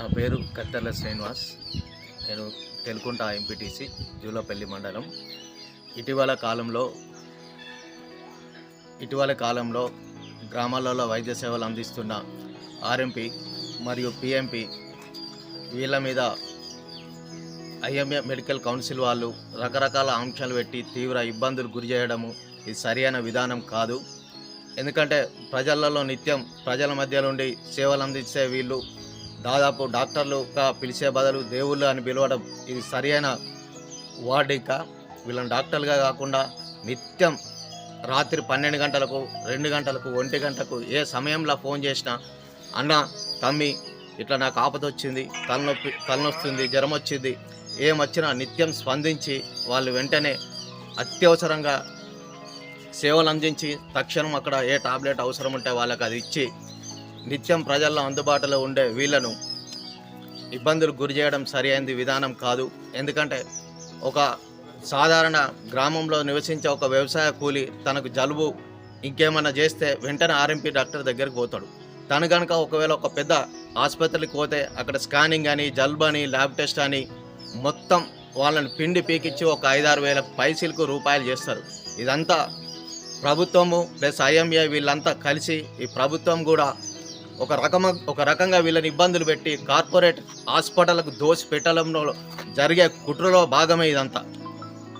నా పేరు కత్తెర్ల శ్రీనివాస్. నేను తెలుకుంట ఎంపీటీసీ జూలపల్లి మండలం. ఇటీవల కాలంలో ఇటీవల కాలంలో గ్రామాలలో వైద్య సేవలు అందిస్తున్న ఆర్ఎంపీ మరియు పిఎంపి వీళ్ళ మీద ఐఎంఏ మెడికల్ కౌన్సిల్ వాళ్ళు రకరకాల ఆంక్షలు పెట్టి తీవ్ర ఇబ్బందులు గురి చేయడము ఇది సరైన విధానం కాదు. ఎందుకంటే ప్రజలలో నిత్యం ప్రజల మధ్య నుండి సేవలు అందించే వీళ్ళు దాదాపు డాక్టర్లుగా పిలిచే బదులు దేవుళ్ళు అని పిలవడం ఇది సరైన వాడిక వీళ్ళని డాక్టర్లుగా కాకుండా నిత్యం రాత్రి పన్నెండు గంటలకు రెండు గంటలకు ఒంటి గంటకు ఏ సమయంలో ఫోన్ చేసినా అన్న తమ్మి ఇట్లా నాకు ఆపద వచ్చింది తలనొప్పి తలనొస్తుంది జ్వరం వచ్చింది ఏమొచ్చినా నిత్యం స్పందించి వాళ్ళు వెంటనే అత్యవసరంగా సేవలు అందించి తక్షణం అక్కడ ఏ టాబ్లెట్ అవసరం ఉంటే వాళ్ళకి అది ఇచ్చి నిత్యం ప్రజల్లో అందుబాటులో ఉండే వీళ్ళను ఇబ్బందులు గురి చేయడం సరి అయింది విధానం కాదు. ఎందుకంటే ఒక సాధారణ గ్రామంలో నివసించే ఒక వ్యవసాయ కూలి తనకు జలుబు ఇంకేమైనా చేస్తే వెంటనే ఆర్ఎంపీ డాక్టర్ దగ్గరికి పోతాడు. తను కనుక ఒకవేళ ఒక పెద్ద ఆసుపత్రికి పోతే అక్కడ స్కానింగ్ అని జలుబు అని ల్యాబ్ టెస్ట్ అని మొత్తం వాళ్ళని పిండి పీకిచ్చి ఒక ఐదారు వేల పైసలకు రూపాయలు చేస్తారు. ఇదంతా ప్రభుత్వము ప్లస్ ఐఎంఏ వీళ్ళంతా కలిసి ఈ ప్రభుత్వం కూడా ఒక రకమ ఒక రకంగా వీళ్ళని ఇబ్బందులు పెట్టి కార్పొరేట్ హాస్పిటల్కు దోసి పెట్టడంలో జరిగే కుట్రలో భాగమే ఇదంతా.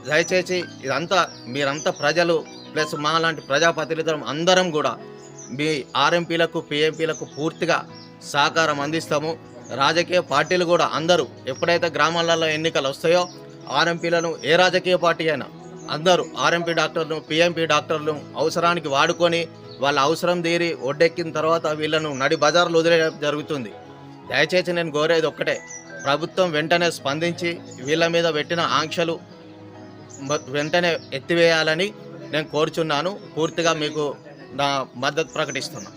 దయచేసి ఇదంతా మీరంతా ప్రజలు ప్లస్ మా లాంటి ప్రజాప్రతినిధులం అందరం కూడా మీ ఆర్ఎంపీలకు పిఎంపీలకు పూర్తిగా సహకారం అందిస్తాము. రాజకీయ పార్టీలు కూడా అందరూ ఎప్పుడైతే గ్రామాలలో ఎన్నికలు వస్తాయో ఆర్ఎంపీలను ఏ రాజకీయ పార్టీ అయినా అందరూ ఆర్ఎంపీ డాక్టర్లు పిఎంపీ డాక్టర్లు అవసరానికి వాడుకొని వాళ్ళ అవసరం తీరి ఒడ్డెక్కిన తర్వాత వీళ్ళను నడి బజార్లు వదిలేయడం జరుగుతుంది. దయచేసి నేను కోరేది ఒక్కటే ప్రభుత్వం వెంటనే స్పందించి వీళ్ళ మీద పెట్టిన ఆంక్షలు వెంటనే ఎత్తివేయాలని నేను కోరుచున్నాను. పూర్తిగా మీకు నా మద్దతు ప్రకటిస్తున్నాను